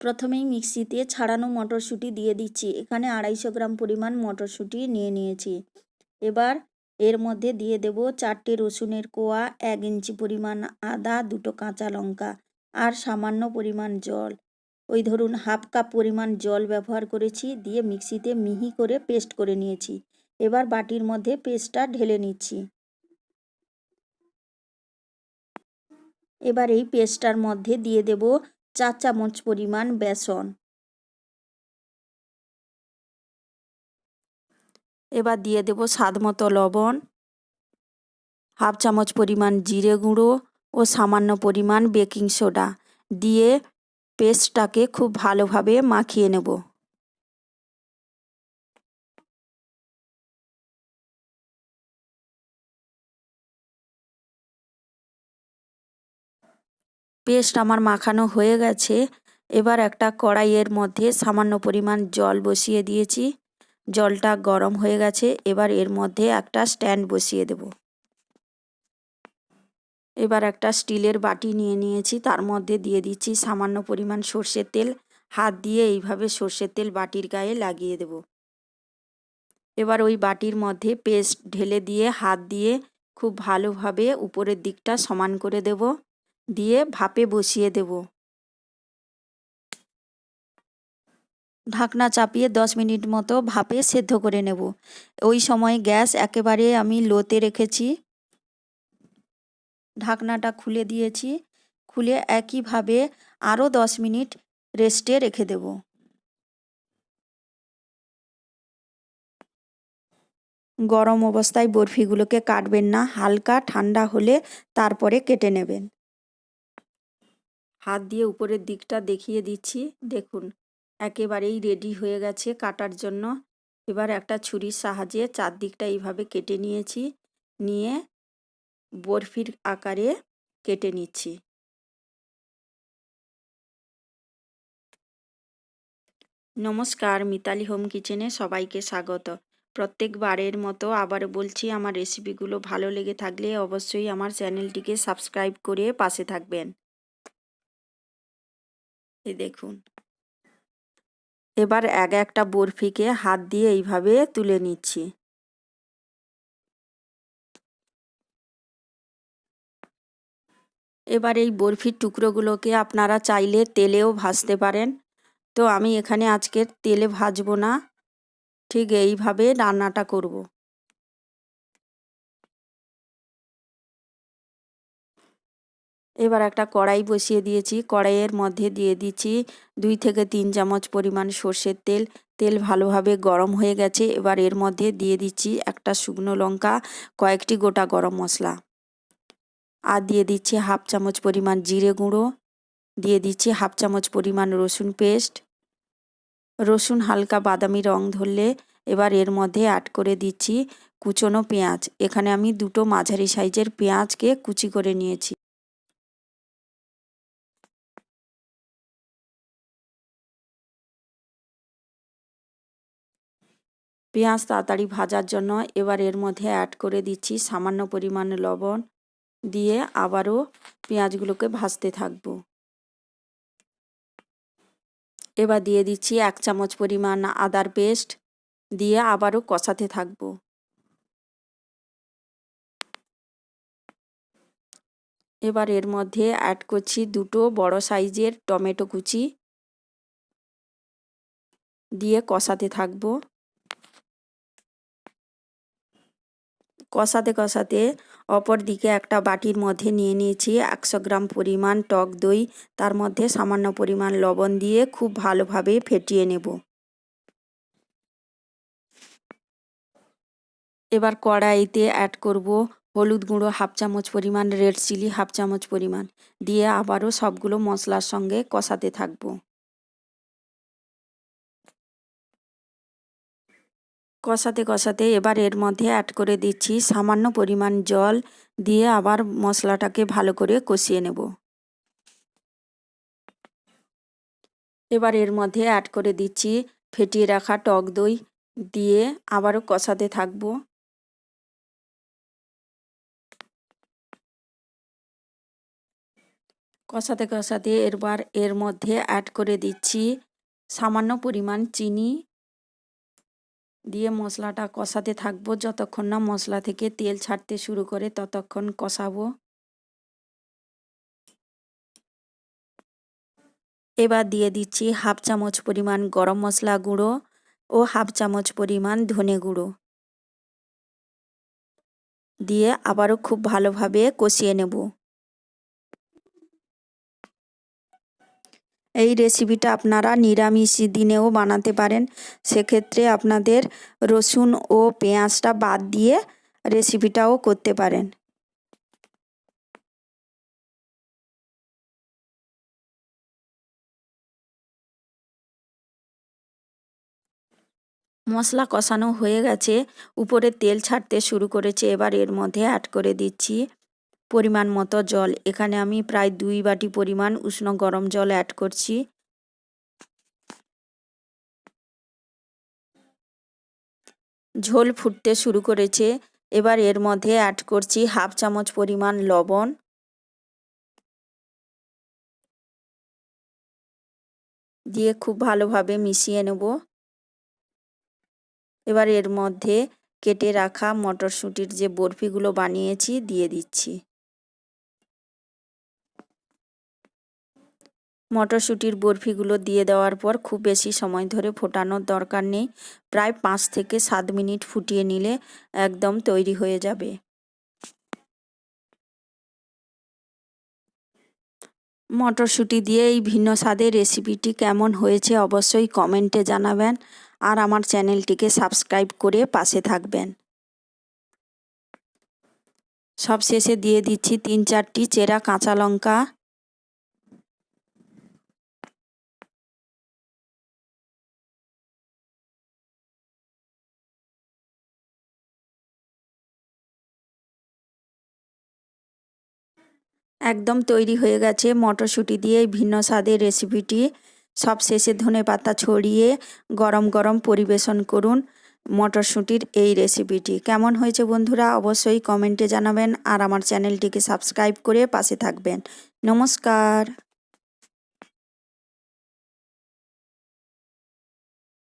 প্রথমেই মিক্সিতে ছাড়ানো মটরশুঁটি দিয়ে দিচ্ছি। এখানে আড়াইশো গ্রাম পরিমাণ মটরশুঁটি নিয়ে নিয়েছি। এবার এর মধ্যে দিয়ে দেব চারটে রসুনের কোয়া, এক ইঞ্চি পরিমাণ আদা, দুটো কাঁচা লঙ্কা আর সামান্য পরিমাণ জল। ওই ধরুন হাফ কাপ পরিমাণ জল ব্যবহার করেছি, দিয়ে মিক্সিতে মিহি করে পেস্ট করে নিয়েছি। এবার বাটির মধ্যে পেস্টটা ঢেলে নিচ্ছি। এবার এই পেস্টটার মধ্যে দিয়ে দেব চার চামচ পরিমাণ বেসন। এবার দিয়ে দেব স্বাদ মতো লবণ। হাফ চামচ পরিমাণ জিরে গুঁড়ো ও সামান্য পরিমাণ বেকিং সোডা। দিয়ে পেস্টটাকে খুব ভালোভাবে মাখিয়ে নেব। পেস্ট আমার মাখানো হয়ে গেছে। এবার একটা কড়াইয়ের মধ্যে সামান্য পরিমাণ জল বসিয়ে দিয়েছি। জলটা গরম হয়ে গেছে, এবার এর মধ্যে একটা স্ট্যান্ড বসিয়ে দেব। এবার একটা স্টিলের বাটি নিয়ে নিয়েছি, তার মধ্যে দিয়ে দিচ্ছি সামান্য পরিমাণ সর্ষের তেল। হাত দিয়ে এইভাবে সর্ষের তেল বাটির গায়ে লাগিয়ে দেব। এবার ওই বাটির মধ্যে পেস্ট ঢেলে দিয়ে হাত দিয়ে খুব ভালোভাবে উপরের দিকটা সমান করে দেব। দিয়ে ভাপে বসিয়ে দেব। ঢাকনা চাপিয়ে দশ মিনিট মতো ভাপে সেদ্ধ করে নেব। ওই সময় গ্যাস একেবারে আমি লোতে রেখেছি। ঢাকনাটা খুলে দিয়েছি। খুলে একইভাবে আরও দশ মিনিট রেস্টে রেখে দেব। গরম অবস্থায় বরফিগুলোকে কাটবেন না, হালকা ঠান্ডা হলে তারপরে কেটে নেবেন। হাত দিয়ে উপরের দিকটা দেখিয়ে দিচ্ছি। দেখুন, একেবারেই রেডি হয়ে গেছে কাটার জন্য। এবার একটা ছুরির সাহায্যে চারদিকটা এইভাবে কেটে নিয়েছি। নিয়ে বরফির আকারে কেটে নিচ্ছি। নমস্কার, মিতালি হোম কিচেনে সবাইকে স্বাগত। প্রত্যেকবারের মতো আবার বলছি, আমার রেসিপিগুলো ভালো লেগে থাকলে অবশ্যই আমার চ্যানেলটিকে সাবস্ক্রাইব করে পাশে থাকবেন। এই দেখুন। এবার এক একটা বরফিকে হাত দিয়ে এইভাবে তুলে নিচ্ছি। এবার এই বরফির টুকরোগুলোকে আপনারা চাইলে তেলেও ভাজতে পারেন। তো আমি এখানে আজকে তেলে ভাজবো না। ঠিক এইভাবে রান্নাটা করব। এবার একটা কড়াই বসিয়ে দিয়েছি। কড়াইয়ের মধ্যে দিয়ে দিচ্ছি দুই থেকে তিন চামচ পরিমাণ সর্ষের তেল। তেল ভালোভাবে গরম হয়ে গেছে। এবার এর মধ্যে দিয়ে দিচ্ছি একটা শুকনো লঙ্কা, কয়েকটি গোটা গরম মশলা। আর দিয়ে দিচ্ছি হাফ চামচ পরিমাণ জিরে গুঁড়ো। দিয়ে দিচ্ছি হাফ চামচ পরিমাণ রসুন পেস্ট। রসুন হালকা বাদামি রং ধরলে এবার এর মধ্যে অ্যাড করে দিচ্ছি কুচনো পেঁয়াজ। এখানে আমি দুটো মাঝারি সাইজের পেঁয়াজকে কুচি করে নিয়েছি। পেঁয়াজ তাড়াতাড়ি ভাজার জন্য এবার এর মধ্যে অ্যাড করে দিচ্ছি সামান্য পরিমাণ লবণ দিয়ে আবারও পেঁয়াজগুলোকে ভাজতে থাকব। এবার দিয়ে দিচ্ছি এক চামচ পরিমাণ আদার পেস্ট দিয়ে আবারও কষাতে থাকব। এবার এর মধ্যে অ্যাড করছি দুটো বড় সাইজের টমেটো কুচি দিয়ে কষাতে থাকব। কষাতে কষাতে অপর দিকে একটা বাটির মধ্যে নিয়ে নিয়েছি একশো গ্রাম পরিমাণ টক দই, তার মধ্যে সামান্য পরিমাণ লবণ দিয়ে খুব ভালোভাবে ফেটিয়ে নেব। এবার কড়াইতে অ্যাড করব হলুদ গুঁড়ো হাফ চামচ পরিমাণ রেড চিলি হাফ চামচ পরিমাণ, দিয়ে আবারও সবগুলো মশলার সঙ্গে কষাতে থাকব। কষাতে কষাতে এবার এর মধ্যে অ্যাড করে দিচ্ছি সামান্য পরিমাণ জল দিয়ে আবার মশলাটাকে ভালো করে কষিয়ে নেব। এবার এর মধ্যে অ্যাড করে দিচ্ছি ফেটিয়ে রাখা টক দই দিয়ে আবারও কষাতে থাকব। কষাতে কষাতে এরবার এর মধ্যে অ্যাড করে দিচ্ছি সামান্য পরিমাণ চিনি দিয়ে মশলাটা কষাতে থাকব। যতক্ষণ না মশলা থেকে তেল ছাড়তে শুরু করে, ততক্ষণ কষাবো। এবার দিয়ে দিচ্ছি হাফ চামচ পরিমাণ গরম মশলা গুঁড়ো ও হাফ চামচ পরিমাণ ধনে গুঁড়ো। দিয়ে আবারও খুব ভালোভাবে কষিয়ে নেব। এই রেসিপিটা আপনারা নিরামিষ দিনেও বানাতে পারেন। সেক্ষেত্রে আপনাদের রসুন ও পেঁয়াজটা বাদ দিয়ে রেসিপিটাও করতে পারেন। মশলা কষানো হয়ে গেছে। উপরে তেল ছাড়তে শুরু করেছে। এবার এর মধ্যে অ্যাড করে দিচ্ছি পরিমাণ মতো জল। এখানে আমি প্রায় দুই বাটি পরিমাণ উষ্ণ গরম জল অ্যাড করছি। ঝোল ফুটতে শুরু করেছে। এবার এর মধ্যে অ্যাড করছি হাফ চামচ পরিমাণ লবণ। দিয়ে খুব ভালোভাবে মিশিয়ে নেব। এবার এর মধ্যে কেটে রাখা মটরশুঁটির যে বরফিগুলো বানিয়েছি, দিয়ে দিচ্ছি। মটরশুঁটির বরফিগুলো দিয়ে দেওয়ার পর খুব বেশি সময় ধরে ফোটানোর দরকার নেই। প্রায় পাঁচ থেকে সাত মিনিট ফুটিয়ে নিলে একদম তৈরি হয়ে যাবে। মটরশুঁটি দিয়ে এই ভিন্ন স্বাদের রেসিপিটি কেমন হয়েছে অবশ্যই কমেন্টে জানাবেন আর আমার চ্যানেলটিকে সাবস্ক্রাইব করে পাশে থাকবেন। সব শেষে দিয়ে দিচ্ছি তিন চারটি চেরা কাঁচা লঙ্কা একদম তৈরি হয়ে গেছে। মটরশুঁটি দিয়ে ভিন্ন স্বাদের রেসিপিটি সব শেষে ধনে পাতা ছড়িয়ে গরম গরম পরিবেশন করুন মটরশুঁটির এই রেসিপিটি কেমন হয়েছে বন্ধুরা অবশ্যই কমেন্টে জানাবেন আর আমার চ্যানেলটিকে সাবস্ক্রাইব করে পাশে থাকবেন। নমস্কার।